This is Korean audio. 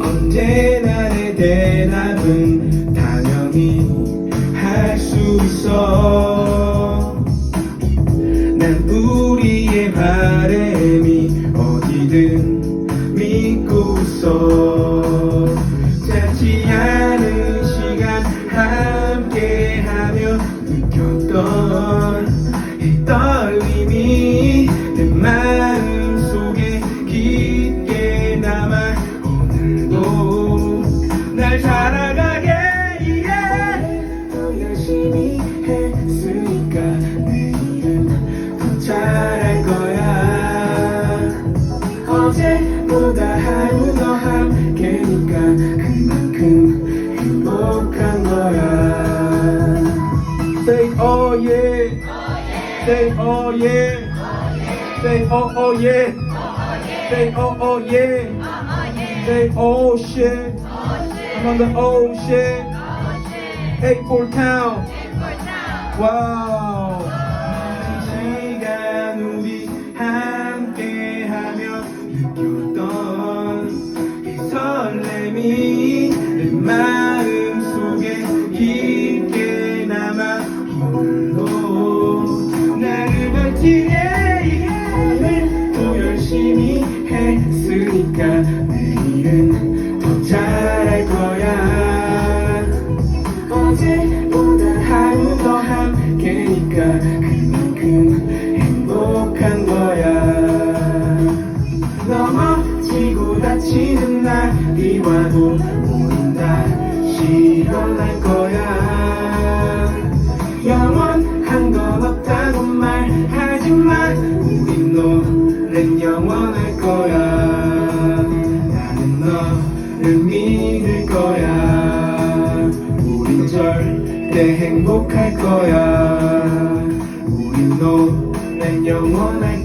언제나 내 대답은 당연히 할 수 있어. 바람이 어디든 믿고 있어 짧지 않은 시간 함께하며 느꼈던 이 떨림이 내 마음 속에 깊게 남아 오늘도 날 살아가게 yeah. 더 열심히 했으니 어제보다 하루 더 함께니까 그만큼 행복한 거야 Say oh yeah Say oh yeah Say oh oh yeah Say oh oh yeah Say oh shit on the oh shit Eight four town 와 느꼈던 이 설렘이 내 마음 속에 깊게 남아 오늘도 나를 버티네 오늘도 열심히 했으니까 내일은 더 잘할 거야. 어제보다 하루 더 함께니까 지고 다치는 날이 와도 우린 다시 일어날 거야. 영원한 건 없다고 말하지만 우린 너는 영원할 거야. 나는 너를 믿을 거야. 우린 절대 행복할 거야. 우린 너는 영원할